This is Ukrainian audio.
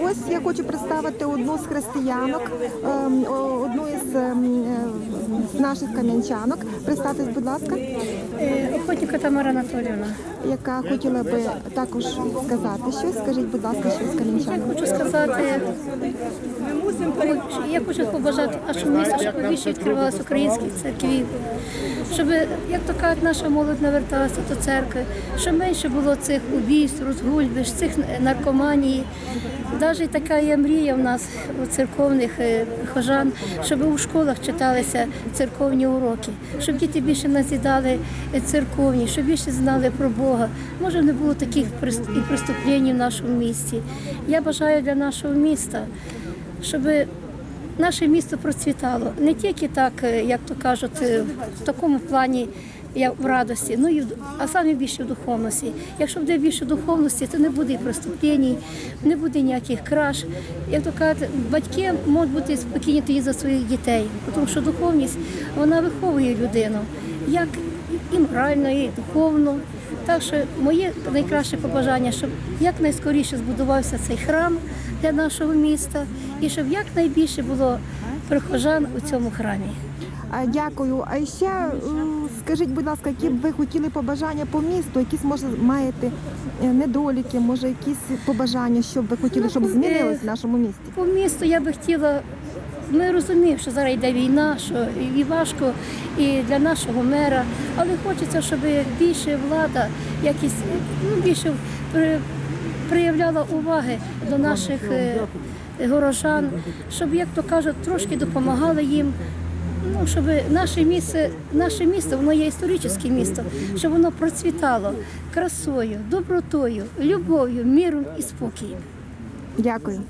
Ось я хочу представити одну з християнок, ем, одну із ем, е, наших кам'янчанок. Представтесь, будь ласка, Е, Охотника Тамара Анатоліївна. яка хотіла би також сказати щось. Скажіть, будь ласка, щось Я хочу сказати, я хочу побажати нашому місту, щоб більше відкривалося українських церквів, щоб, як то кажуть, наша молодь наверталася до церкви, щоб менше було цих убійств, розгульбищ, цих наркоманії. Навіть така є мрія в нас у церковних е, прихожан, щоб у школах читалися церковні уроки, щоб діти більше назідали е, церковні, щоб більше знали про Бога. Може, не було таких і преступлень в нашому місті. Я бажаю для нашого міста, щоб наше місто процвітало не тільки так, е, як то кажуть, е, в такому плані. Я в радості, ну і а саме більше в духовності. Якщо буде більше духовності, то не буде преступлень, не буде ніяких краж. Як то кажуть, батьки можуть бути спокійні тоді за своїх дітей, тому що духовність вона виховує людину як і морально, і духовно. Так що моє найкраще побажання, щоб якнайскоріше збудувався цей храм для нашого міста, і щоб якнайбільше було прихожан у цьому храмі. Дякую. А ще скажіть, будь ласка, які б ви хотіли побажання по місту? Якісь може маєте е, недоліки, може якісь побажання, що б ви хотіли, щоб Ну, змінилось е, в нашому місті? По місту я би хотіла. Ми розуміємо, що зараз йде війна, що і важко і для нашого мера, але хочеться, щоб більше влада якісь ну, більше при- проявляла уваги до наших е, горожан, щоб, як то кажуть, трошки допомагали їм. Ну, щоб наше місце, наше місто, воно є історичне місто, щоб воно процвітало красою, добротою, любов'ю, міром і спокоєм. Дякую.